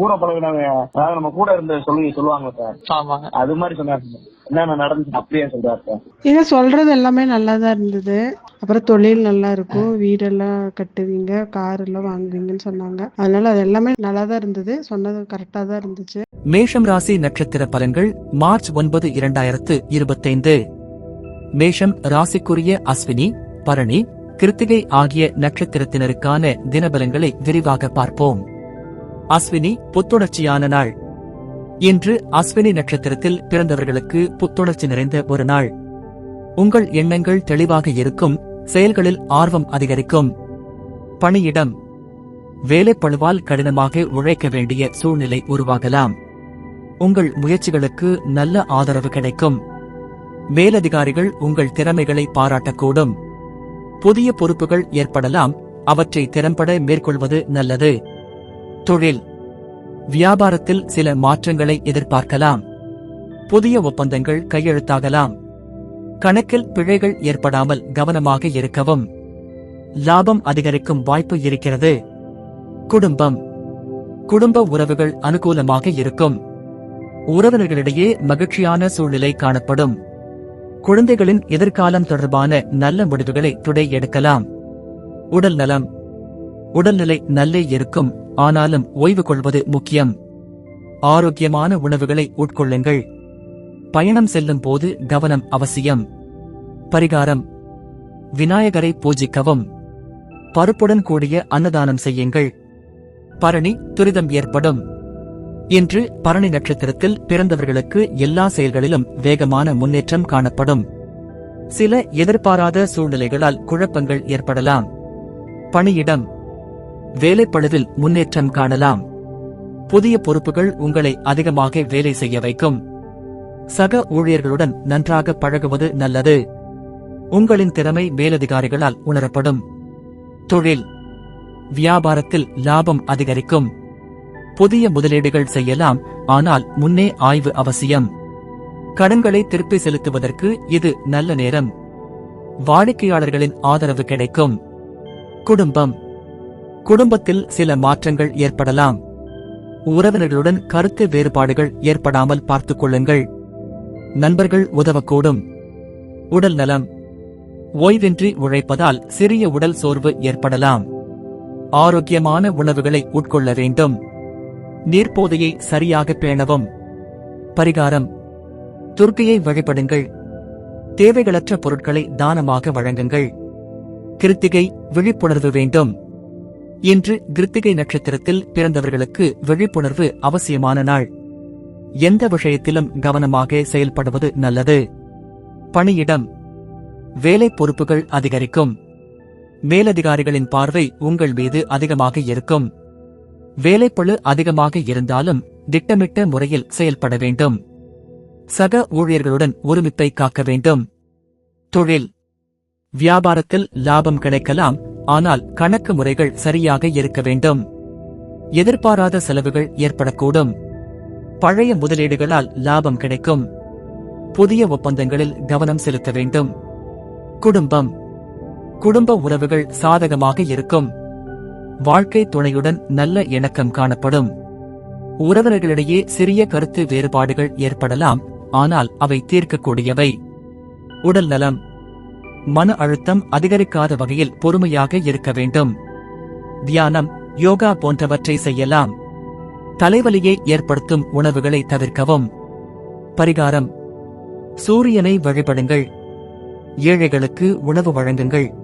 கூட பழகினவங்க அதாவது நம்ம கூட இருந்த சொல்லி சொல்லுவாங்க சார். அது மாதிரி சொன்னாரு சார். என்னென்ன நடந்துச்சு அப்படியே சொல்றாரு சார். நீங்க சொல்றது எல்லாமே நல்லா தான் இருந்தது. அப்புறம் தொழில் நல்லா இருக்கும். வீடெல்லாம் கட்டுவீங்க கார் எல்லாம் வாங்குவீங்கன்னு சொன்னாங்க. அதனால அது எல்லாமே நல்லா தான் இருந்தது. சொன்னது கரெக்டா தான் இருந்துச்சு. மேஷம் ராசி நட்சத்திர பலன்கள் மார்ச் ஒன்பது இரண்டாயிரத்து இருபத்தைந்து. மேஷம் ராசிக்குரிய அஸ்வினி பரணி கிருத்திகை ஆகிய நட்சத்திரத்தினருக்கான தினபலன்களை விரிவாக பார்ப்போம். அஸ்வினி புத்துணர்ச்சியான நாள். இன்று அஸ்வினி நட்சத்திரத்தில் பிறந்தவர்களுக்கு புத்துணர்ச்சி நிறைந்த ஒரு நாள். உங்கள் எண்ணங்கள் தெளிவாக இருக்கும் செயல்களில் ஆர்வம் அதிகரிக்கும். பணியிடம். வேலைப்பழுவால் கடினமாக உழைக்க வேண்டிய சூழ்நிலை உருவாகலாம். உங்கள் முயற்சிகளுக்கு நல்ல ஆதரவு கிடைக்கும். மேலதிகாரிகள் உங்கள் திறமைகளை பாராட்டக்கூடும். புதிய பொறுப்புகள் ஏற்படலாம் அவற்றை திறம்பட மேற்கொள்வது நல்லது. தொழில். வியாபாரத்தில் சில மாற்றங்களை எதிர்பார்க்கலாம். புதிய ஒப்பந்தங்கள் கையெழுத்தாகலாம். கணக்கில் பிழைகள் ஏற்படாமல் கவனமாக இருக்கவும். லாபம் அதிகரிக்கும் வாய்ப்பு இருக்கிறது. குடும்பம். குடும்ப உறவுகள் அனுகூலமாக இருக்கும். உறவினர்களிடையே மகிழ்ச்சியான சூழ்நிலை காணப்படும். குழந்தைகளின் எதிர்காலம் தொடர்பான நல்ல முடிவுகளை துடை எடுக்கலாம் உடல் நலம். உடல்நிலை நல்லே இருக்கும். ஆனாலும் ஓய்வு கொள்வது முக்கியம். ஆரோக்கியமான உணவுகளை உட்கொள்ளுங்கள். பயணம் செல்லும் போது கவனம் அவசியம். பரிகாரம். விநாயகரை பூஜிக்கவும். பருப்புடன் கூடிய அன்னதானம் செய்யுங்கள். பரணி துரிதம் ஏற்படும். இன்று பரணி நட்சத்திரத்தில் பிறந்தவர்களுக்கு எல்லா செயல்களிலும் வேகமான முன்னேற்றம் காணப்படும். சில எதிர்பாராத சூழ்நிலைகளால் குழப்பங்கள் ஏற்படலாம். பணியிடம். வேலைப்பளவில் முன்னேற்றம் காணலாம். புதிய பொறுப்புகள் உங்களை அதிகமாக வேலை செய்ய வைக்கும். சக ஊழியர்களுடன் நன்றாக பழகுவது நல்லது. உங்களின் திறமை மேலதிகாரிகளால் உணரப்படும். தொழில். வியாபாரத்தில் லாபம் அதிகரிக்கும். புதிய முதலீடுகள் செய்யலாம் ஆனால் முன்னே ஆய்வு அவசியம். கடன்களை திருப்பி செலுத்துவதற்கு இது நல்ல நேரம். வாடிக்கையாளர்களின் ஆதரவு கிடைக்கும். குடும்பம். குடும்பத்தில் சில மாற்றங்கள் ஏற்படலாம். உறவினர்களுடன் கருத்து வேறுபாடுகள் ஏற்படாமல் பார்த்துக் கொள்ளுங்கள். நண்பர்கள் உதவக்கூடும். உடல் நலம். ஓய்வின்றி உழைப்பதால் சிறிய உடல் சோர்வு ஏற்படலாம். ஆரோக்கியமான உணவுகளை உட்கொள்ள வேண்டும். நீர்ப்போதையை சரியாக பேணவும். பரிகாரம். துர்க்கையை வழிபடுங்கள். தேவைகளற்ற பொருட்களை தானமாக வழங்குங்கள். கிருத்திகை விழிப்புணர்வு வேண்டும். இன்று கிருத்திகை நட்சத்திரத்தில் பிறந்தவர்களுக்கு விழிப்புணர்வு அவசியமான நாள். எந்த விஷயத்திலும் கவனமாக செயல்படுவது நல்லது. பணியிடம். வேலை பொறுப்புகள் அதிகரிக்கும். மேலதிகாரிகளின் பார்வை உங்கள் மீது அதிகமாக இருக்கும். வேலைப்பளு அதிகமாக இருந்தாலும் திட்டமிட்ட முறையில் செயல்பட வேண்டும். சக ஊழியர்களுடன் ஒருமிப்பை காக்க வேண்டும். தொழில். வியாபாரத்தில் லாபம் கிடைக்கலாம் ஆனால் கணக்கு முறைகள் சரியாக இருக்க வேண்டும். எதிர்பாராத செலவுகள் ஏற்படக்கூடும். பழைய முதலீடுகளால் லாபம் கிடைக்கும். புதிய ஒப்பந்தங்களில் கவனம் செலுத்த வேண்டும். குடும்பம். குடும்ப உறவுகள் சாதகமாக இருக்கும். வாழ்க்கை துணையுடன் நல்ல இணக்கம் காணப்படும். உறவினர்களிடையே சிறிய கருத்து வேறுபாடுகள் ஏற்படலாம் ஆனால் அவை தீர்க்கக்கூடியவை. உடல் நலம் மன அழுத்தம் அதிகரிக்காத வகையில் பொறுமையாக இருக்க வேண்டும். தியானம் யோகா போன்றவற்றை செய்யலாம். தலைவலியை ஏற்படுத்தும் உணவுகளை தவிர்க்கவும். பரிகாரம். சூரியனை வழிபடுங்கள். ஏழைகளுக்கு உணவு வழங்குங்கள்.